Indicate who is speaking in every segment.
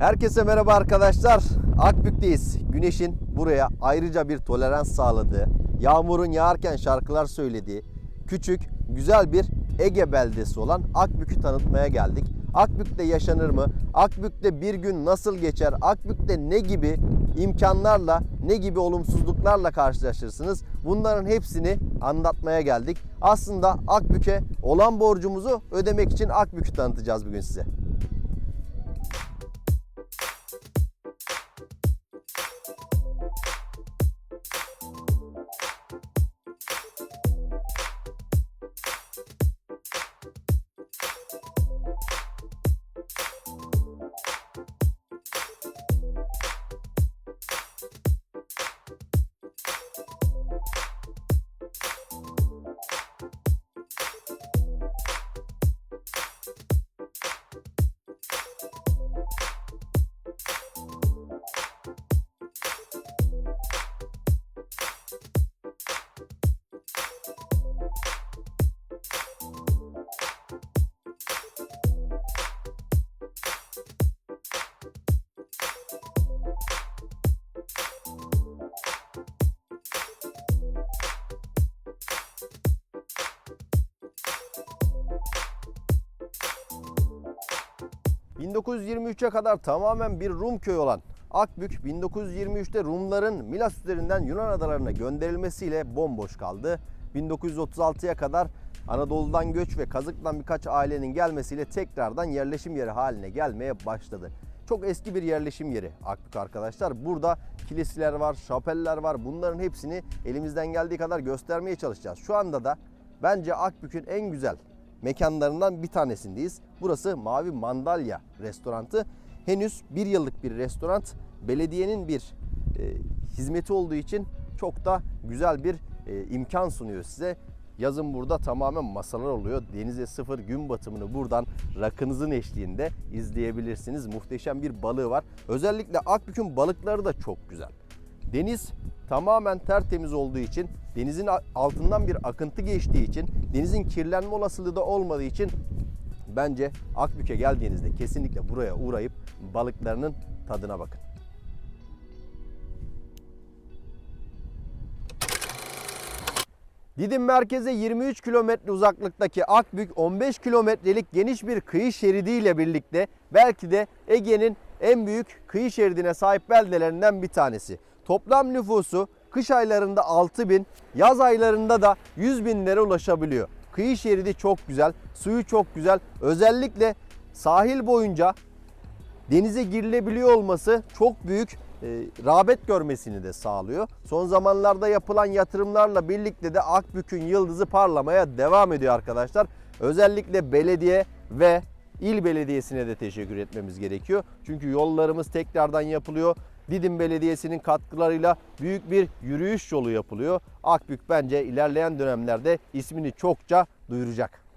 Speaker 1: Herkese merhaba arkadaşlar. Akbük'teyiz. Güneşin buraya ayrıca bir tolerans sağladığı, yağmurun yağarken şarkılar söylediği, küçük, güzel bir Ege beldesi olan Akbük'ü tanıtmaya geldik. Akbük'te yaşanır mı? Akbük'te bir gün nasıl geçer? Akbük'te ne gibi imkanlarla, ne gibi olumsuzluklarla karşılaşırsınız? Bunların hepsini anlatmaya geldik. Aslında Akbük'e olan borcumuzu ödemek için Akbük'ü tanıtacağız bugün size. ...1923'e kadar tamamen bir Rum köyü olan Akbük 1923'te Rumların Milas üzerinden Yunan adalarına gönderilmesiyle bomboş kaldı. 1936'ya kadar Anadolu'dan göç ve Kazık'tan birkaç ailenin gelmesiyle tekrardan yerleşim yeri haline gelmeye başladı. Çok eski bir yerleşim yeri Akbük arkadaşlar. Burada kiliseler var, şapeller var. Bunların hepsini elimizden geldiği kadar göstermeye çalışacağız. Şu anda da bence Akbük'ün en güzel mekanlarından bir tanesindeyiz. Burası Mavi Mandalya restorantı. Henüz bir yıllık bir restoran. Belediyenin bir e, hizmeti olduğu için çok da güzel bir e, imkan sunuyor size. Yazın burada tamamen masalar oluyor. Denize sıfır gün batımını buradan rakınızın eşliğinde izleyebilirsiniz. Muhteşem bir balığı var. Özellikle Akbük'ün balıkları da çok güzel. Deniz tamamen tertemiz olduğu için, denizin altından bir akıntı geçtiği için, denizin kirlenme olasılığı da olmadığı için bence Akbük'e geldiğinizde kesinlikle buraya uğrayıp balıklarının tadına bakın. Didim merkeze 23 kilometre uzaklıktaki Akbük 15 kilometrelik geniş bir kıyı şeridiyle birlikte belki de Ege'nin en büyük kıyı şeridine sahip beldelerinden bir tanesi. Toplam nüfusu kış aylarında 6 bin, yaz aylarında da 100 binlere ulaşabiliyor. Kıyı şeridi çok güzel, suyu çok güzel. Özellikle sahil boyunca denize girilebiliyor olması çok büyük e, rağbet görmesini de sağlıyor. Son zamanlarda yapılan yatırımlarla birlikte de Akbük'ün yıldızı parlamaya devam ediyor arkadaşlar. Özellikle belediye ve il belediyesine de teşekkür etmemiz gerekiyor. Çünkü yollarımız tekrardan yapılıyor. Didim Belediyesi'nin katkılarıyla büyük bir yürüyüş yolu yapılıyor. Akbük bence ilerleyen dönemlerde ismini çokça duyuracak.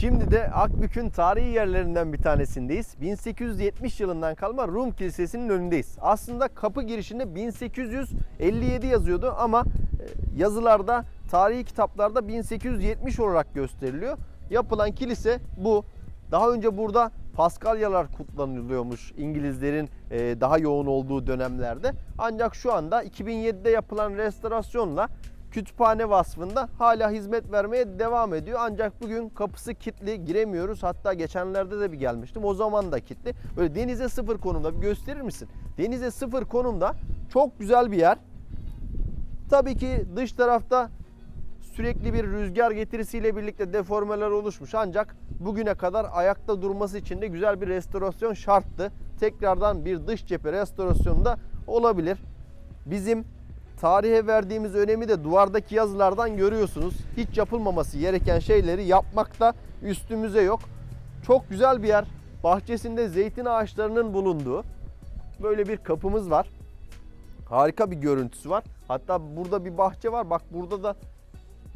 Speaker 1: Şimdi de Akbük'ün tarihi yerlerinden bir tanesindeyiz. 1870 yılından kalma Rum Kilisesi'nin önündeyiz. Aslında kapı girişinde 1857 yazıyordu ama e, yazılarda, tarihi kitaplarda 1870 olarak gösteriliyor. Yapılan kilise bu. Daha önce burada Paskalyalar kutlanılıyormuş İngilizlerin e, daha yoğun olduğu dönemlerde. Ancak şu anda 2007'de yapılan restorasyonla kütüphane vasfında hala hizmet vermeye devam ediyor. Ancak bugün kapısı kilitli giremiyoruz. Hatta geçenlerde de bir gelmiştim. O zaman da kilitli. Böyle denize sıfır konumda bir gösterir misin? Denize sıfır konumda çok güzel bir yer. Tabii ki dış tarafta sürekli bir rüzgar getirisiyle birlikte deformeler oluşmuş. Ancak bugüne kadar ayakta durması için de güzel bir restorasyon şarttı. Tekrardan bir dış cephe restorasyonu da olabilir. Bizim tarihe verdiğimiz önemi de duvardaki yazılardan görüyorsunuz. Hiç yapılmaması gereken şeyleri yapmakta üstümüze yok. Çok güzel bir yer. bahçesinde zeytin ağaçlarının bulunduğu böyle bir kapımız var. Harika bir görüntüsü var. Hatta burada bir bahçe var. Bak burada da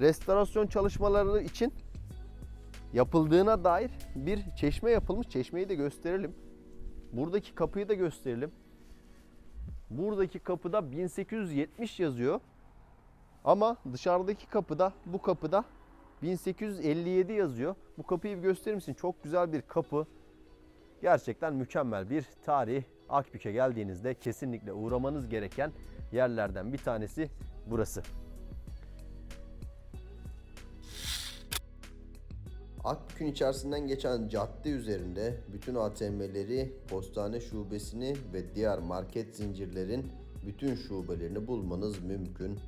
Speaker 1: restorasyon çalışmaları için yapıldığına dair bir çeşme yapılmış. Çeşmeyi de gösterelim. Buradaki kapıyı da gösterelim. Buradaki kapıda 1870 yazıyor. Ama dışarıdaki kapıda, bu kapıda 1857 yazıyor. Bu kapıyı bir gösterir misin? Çok güzel bir kapı. Gerçekten mükemmel bir tarih. Akbük'e geldiğinizde kesinlikle uğramanız gereken yerlerden bir tanesi burası. Akbük'ün içerisinden geçen cadde üzerinde bütün ATM'leri, postane şubesini ve diğer market zincirlerin bütün şubelerini bulmanız mümkün.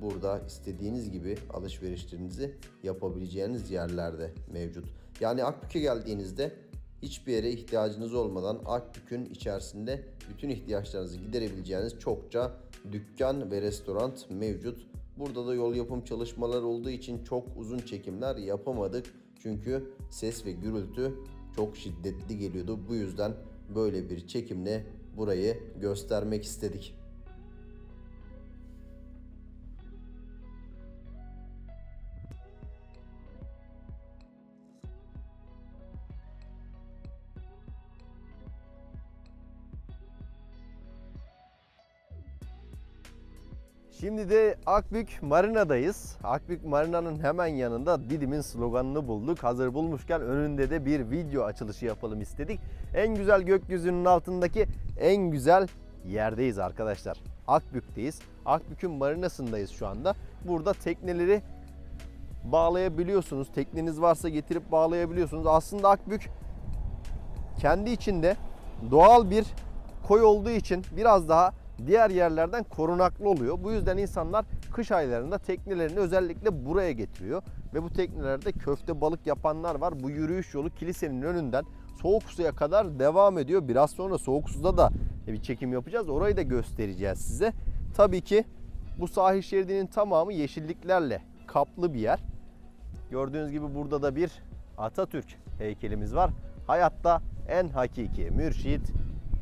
Speaker 1: Burada istediğiniz gibi alışverişlerinizi yapabileceğiniz yerlerde mevcut. Yani Akbük'e geldiğinizde hiçbir yere ihtiyacınız olmadan Akbük'ün içerisinde bütün ihtiyaçlarınızı giderebileceğiniz çokça dükkan ve restoran mevcut. Burada da yol yapım çalışmaları olduğu için çok uzun çekimler yapamadık. Çünkü ses ve gürültü çok şiddetli geliyordu. Bu yüzden böyle bir çekimle burayı göstermek istedik. Şimdi de Akbük Marina'dayız. Akbük Marina'nın hemen yanında Didim'in sloganını bulduk. Hazır bulmuşken önünde de bir video açılışı yapalım istedik. En güzel gökyüzünün altındaki en güzel yerdeyiz arkadaşlar. Akbük'teyiz. Akbük'ün marinasındayız şu anda. Burada tekneleri bağlayabiliyorsunuz. Tekneniz varsa getirip bağlayabiliyorsunuz. Aslında Akbük kendi içinde doğal bir koy olduğu için biraz daha diğer yerlerden korunaklı oluyor. Bu yüzden insanlar kış aylarında teknelerini özellikle buraya getiriyor. Ve bu teknelerde köfte balık yapanlar var. Bu yürüyüş yolu kilisenin önünden soğuk suya kadar devam ediyor. Biraz sonra soğuk suda da bir çekim yapacağız. Orayı da göstereceğiz size. Tabii ki bu sahil şeridinin tamamı yeşilliklerle kaplı bir yer. Gördüğünüz gibi burada da bir Atatürk heykelimiz var. Hayatta en hakiki mürşit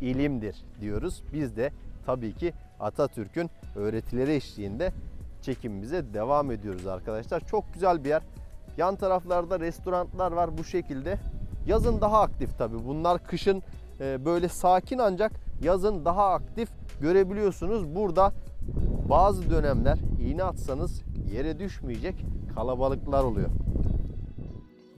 Speaker 1: ilimdir diyoruz. Biz de tabii ki Atatürk'ün öğretileri eşliğinde çekimimize devam ediyoruz arkadaşlar. Çok güzel bir yer. Yan taraflarda restoranlar var bu şekilde. Yazın daha aktif tabii. Bunlar kışın e, böyle sakin ancak yazın daha aktif görebiliyorsunuz. Burada bazı dönemler iğne atsanız yere düşmeyecek kalabalıklar oluyor.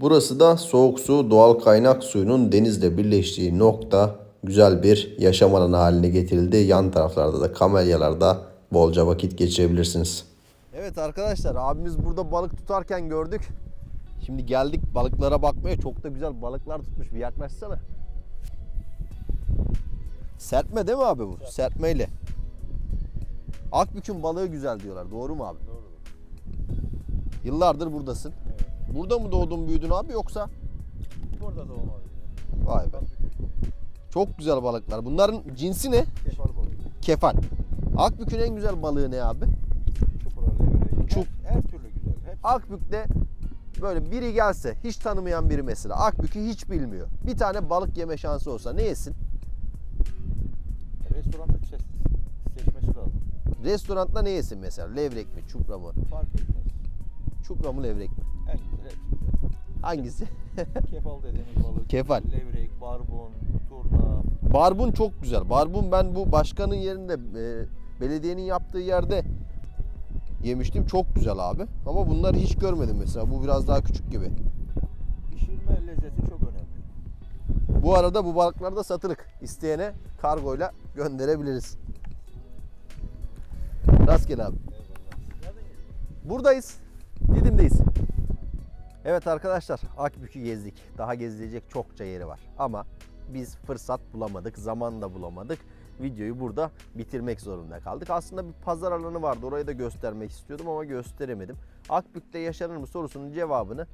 Speaker 1: Burası da soğuk su doğal kaynak suyunun denizle birleştiği nokta güzel bir yaşam alanı haline getirildi. Yan taraflarda da kamelyalarda bolca vakit geçirebilirsiniz. Evet arkadaşlar abimiz burada balık tutarken gördük. Şimdi geldik balıklara bakmaya. Çok da güzel balıklar tutmuş. Bir yaklaşsana. Sertme değil mi abi bu? Sertmeyle. Akbük'ün balığı güzel diyorlar. Doğru mu abi?
Speaker 2: Doğru.
Speaker 1: Yıllardır buradasın. Burada mı doğdun büyüdün abi yoksa?
Speaker 2: Burada da olmadı.
Speaker 1: Vay be. Çok güzel balıklar. Bunların cinsi ne?
Speaker 2: Kefal balığı.
Speaker 1: Kefal. Akbük'ün en güzel balığı ne abi?
Speaker 2: Çupra levrek.
Speaker 1: Çup-
Speaker 2: Her, her türlü güzel. Hep
Speaker 1: Akbük'te böyle biri gelse hiç tanımayan biri mesela Akbük'ü hiç bilmiyor. Bir tane balık yeme şansı olsa ne yesin?
Speaker 2: restoranda se- seçmesi lazım.
Speaker 1: Restoranda ne yesin mesela? Levrek mi, çupra mı?
Speaker 2: Fark etmez.
Speaker 1: Çupra mı, levrek mi?
Speaker 2: En güzel.
Speaker 1: Hangisi?
Speaker 2: Kefal dediğimiz balık.
Speaker 1: Kefal.
Speaker 2: Levrek, barbun.
Speaker 1: Barbun çok güzel. Barbun ben bu başkanın yerinde e, belediyenin yaptığı yerde yemiştim. Çok güzel abi. Ama bunları hiç görmedim mesela. Bu biraz daha küçük gibi.
Speaker 2: Pişirme lezzeti çok önemli.
Speaker 1: Bu arada bu balıklar da satılık. İsteyene kargoyla gönderebiliriz. Rastgele abi. Buradayız. Didim'deyiz. Evet arkadaşlar Akbük'ü gezdik. Daha gezilecek çokça yeri var. Ama biz fırsat bulamadık, zaman da bulamadık. Videoyu burada bitirmek zorunda kaldık. Aslında bir pazar alanı vardı. Orayı da göstermek istiyordum ama gösteremedim. Akbük'te yaşanır mı sorusunun cevabını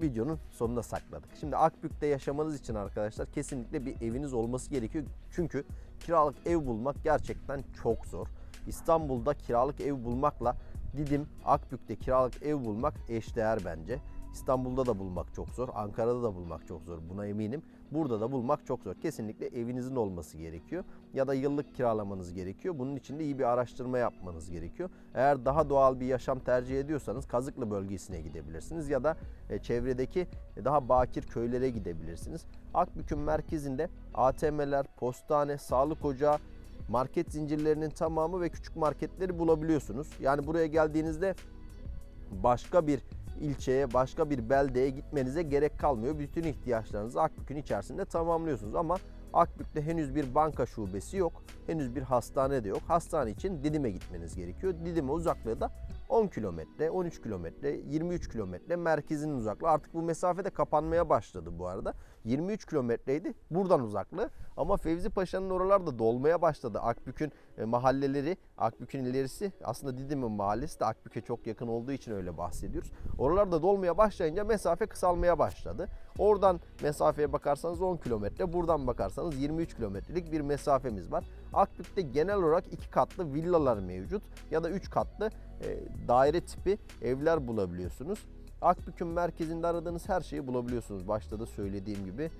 Speaker 1: videonun sonuna sakladık. Şimdi Akbük'te yaşamanız için arkadaşlar kesinlikle bir eviniz olması gerekiyor. Çünkü kiralık ev bulmak gerçekten çok zor. İstanbul'da kiralık ev bulmakla Didim, Akbük'te kiralık ev bulmak eşdeğer bence. İstanbul'da da bulmak çok zor, Ankara'da da bulmak çok zor buna eminim. burada da bulmak çok zor. Kesinlikle evinizin olması gerekiyor ya da yıllık kiralamanız gerekiyor. Bunun için de iyi bir araştırma yapmanız gerekiyor. Eğer daha doğal bir yaşam tercih ediyorsanız Kazıklı bölgesine gidebilirsiniz ya da e, çevredeki e, daha bakir köylere gidebilirsiniz. Akbük'ün merkezinde ATM'ler, postane, sağlık ocağı, market zincirlerinin tamamı ve küçük marketleri bulabiliyorsunuz. Yani buraya geldiğinizde başka bir ilçeye, başka bir beldeye gitmenize gerek kalmıyor. Bütün ihtiyaçlarınızı Akbük'ün içerisinde tamamlıyorsunuz ama Akbük'te henüz bir banka şubesi yok. Henüz bir hastane de yok. Hastane için Didim'e gitmeniz gerekiyor. Didim'e uzaklığı da 10 kilometre, 13 kilometre, 23 kilometre merkezinin uzaklığı. Artık bu mesafe de kapanmaya başladı bu arada. 23 kilometreydi buradan uzaklığı. Ama Fevzi Paşa'nın oralarda dolmaya başladı. Akbük'ün e, mahalleleri, Akbük'ün ilerisi aslında Didim'in mahallesi de Akbük'e çok yakın olduğu için öyle bahsediyoruz. Oralarda dolmaya başlayınca mesafe kısalmaya başladı. Oradan mesafeye bakarsanız 10 kilometre, buradan bakarsanız 23 kilometrelik bir mesafemiz var. Akbük'te genel olarak iki katlı villalar mevcut ya da üç katlı daire tipi evler bulabiliyorsunuz. Akbük'ün merkezinde aradığınız her şeyi bulabiliyorsunuz. Başta da söylediğim gibi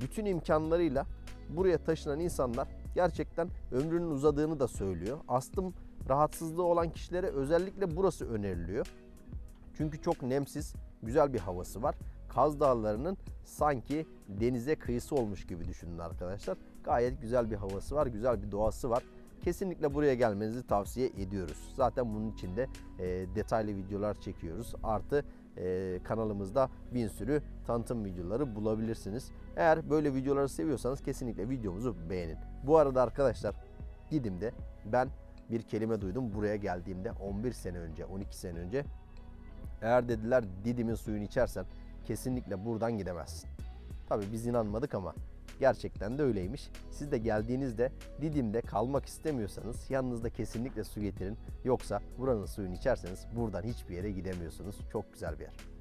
Speaker 1: bütün imkanlarıyla buraya taşınan insanlar gerçekten ömrünün uzadığını da söylüyor. Astım rahatsızlığı olan kişilere özellikle burası öneriliyor. Çünkü çok nemsiz, güzel bir havası var. Kaz Dağları'nın sanki denize kıyısı olmuş gibi düşünün arkadaşlar. Gayet güzel bir havası var, güzel bir doğası var. Kesinlikle buraya gelmenizi tavsiye ediyoruz. Zaten bunun için de e, detaylı videolar çekiyoruz. Artı e, kanalımızda bin sürü tanıtım videoları bulabilirsiniz. Eğer böyle videoları seviyorsanız kesinlikle videomuzu beğenin. Bu arada arkadaşlar Didim'de ben bir kelime duydum buraya geldiğimde 11 sene önce, 12 sene önce. Eğer dediler Didim'in suyunu içersen kesinlikle buradan gidemezsin. Tabii biz inanmadık ama gerçekten de öyleymiş. Siz de geldiğinizde Didim'de kalmak istemiyorsanız yanınızda kesinlikle su getirin. Yoksa buranın suyunu içerseniz buradan hiçbir yere gidemiyorsunuz. Çok güzel bir yer.